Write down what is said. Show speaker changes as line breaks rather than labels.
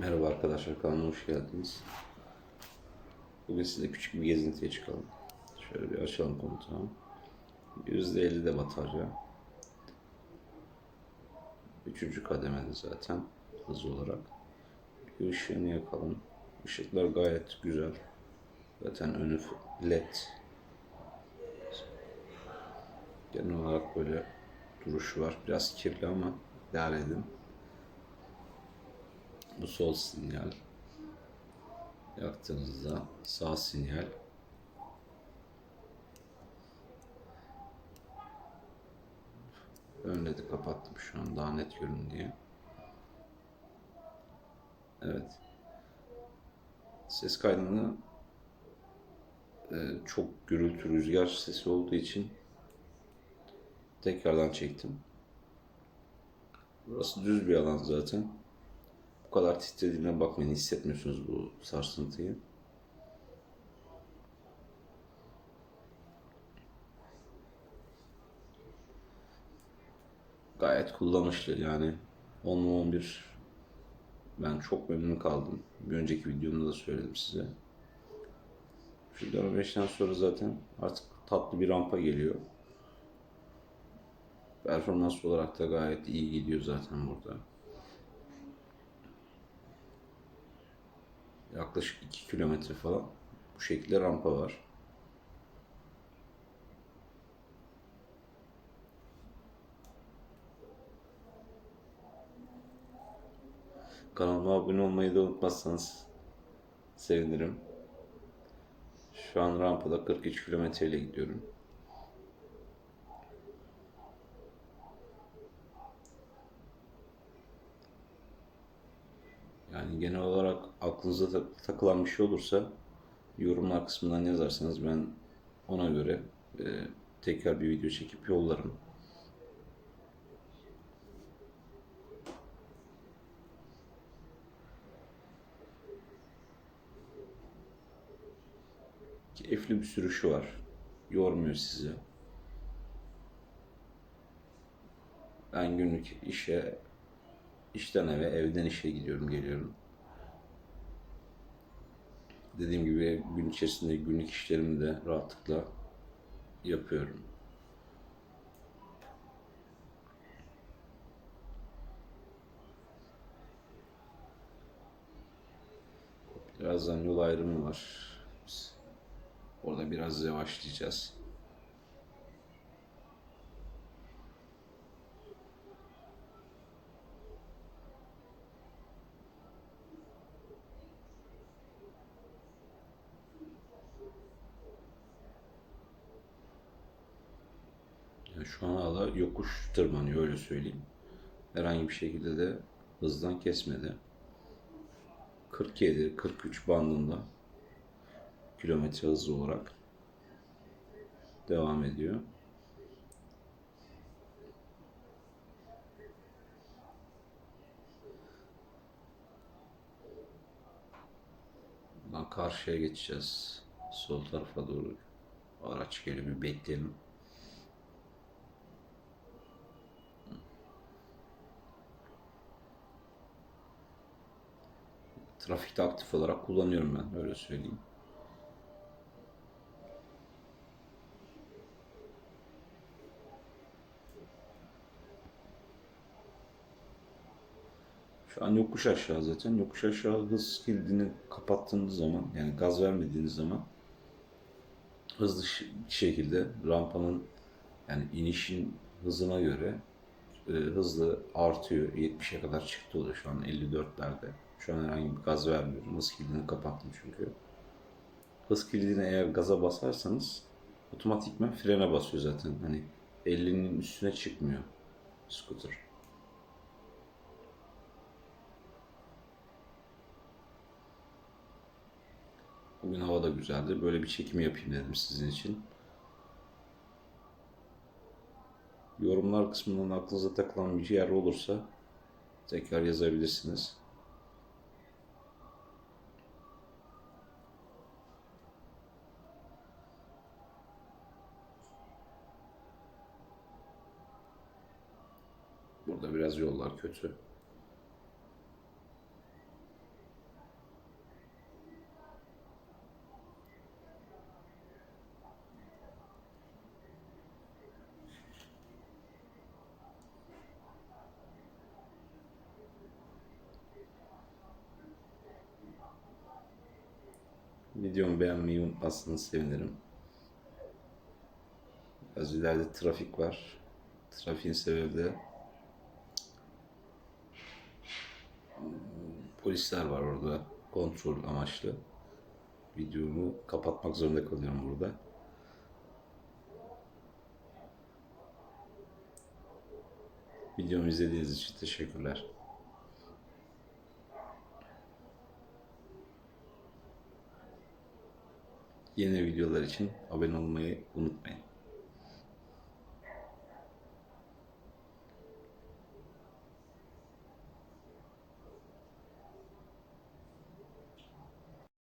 Merhaba arkadaşlar kanalıma hoş geldiniz. Bugün size küçük bir gezintiye çıkalım. Şöyle bir açalım komutanı. %50 de batarya. Üçüncü kademede zaten hız olarak. Bir ışığını yakalım. Işıklar gayet güzel. Zaten önü led. Genel olarak böyle duruşu var. Biraz kirli ama idare edin. Bu sol sinyal. Yaktığınızda sağ sinyal. Ön ledi kapattım şu an daha net görün diye. Evet. Ses kaydını e, çok gürültü rüzgar sesi olduğu için tekrardan çektim. Burası düz bir alan zaten. Bu kadar titrediğine bakmayın hissetmiyorsunuz bu sarsıntıyı. Gayet kullanışlı yani 10 11 ben çok memnun kaldım. Bir önceki videomda da söyledim size. Şuradan 5'ten sonra zaten artık tatlı bir rampa geliyor. Performans olarak da gayet iyi gidiyor zaten burada. Yaklaşık 2 kilometre falan bu şekilde rampa var. Kanalıma abone olmayı da unutmazsanız sevinirim. Şu an rampada 43 kilometre ile gidiyorum. Yani genel olarak aklınıza tak- takılan bir şey olursa yorumlar kısmından yazarsanız ben ona göre e, tekrar bir video çekip yollarım. Keyifli bir sürüşü var. Yormuyor sizi. Ben günlük işe, işten eve, evden işe gidiyorum, geliyorum. Dediğim gibi gün içerisinde günlük işlerimi de rahatlıkla yapıyorum. Birazdan yol ayrımı var. Biz Orada biraz yavaşlayacağız. Yani şu an hala yokuş tırmanıyor öyle söyleyeyim. Herhangi bir şekilde de hızdan kesmedi. 47-43 bandında kilometre hızı olarak devam ediyor. Buradan karşıya geçeceğiz. Sol tarafa doğru araç geliyor bir bekleyelim. Trafikte aktif olarak kullanıyorum ben öyle söyleyeyim. Şu an yokuş aşağı zaten. Yokuş aşağı hız kilidini kapattığınız zaman yani gaz vermediğiniz zaman hızlı şekilde rampanın yani inişin hızına göre e, hızlı artıyor. 70'e kadar çıktı o da şu an 54'lerde. Şu an herhangi bir gaz vermiyorum. Hız kilidini kapattım çünkü. Hız kilidini eğer gaza basarsanız otomatikman frene basıyor zaten. Hani 50'nin üstüne çıkmıyor scooter. Bugün hava da güzeldi. Böyle bir çekim yapayım dedim sizin için. Yorumlar kısmından aklınıza takılan bir yer olursa tekrar yazabilirsiniz. Burada biraz yollar kötü. Videomu beğenmeyi unutmazsanız sevinirim. Biraz ileride trafik var. Trafiğin sebebi de polisler var orada kontrol amaçlı. Videomu kapatmak zorunda kalıyorum burada. Videomu izlediğiniz için teşekkürler. Yeni videolar için abone olmayı unutmayın.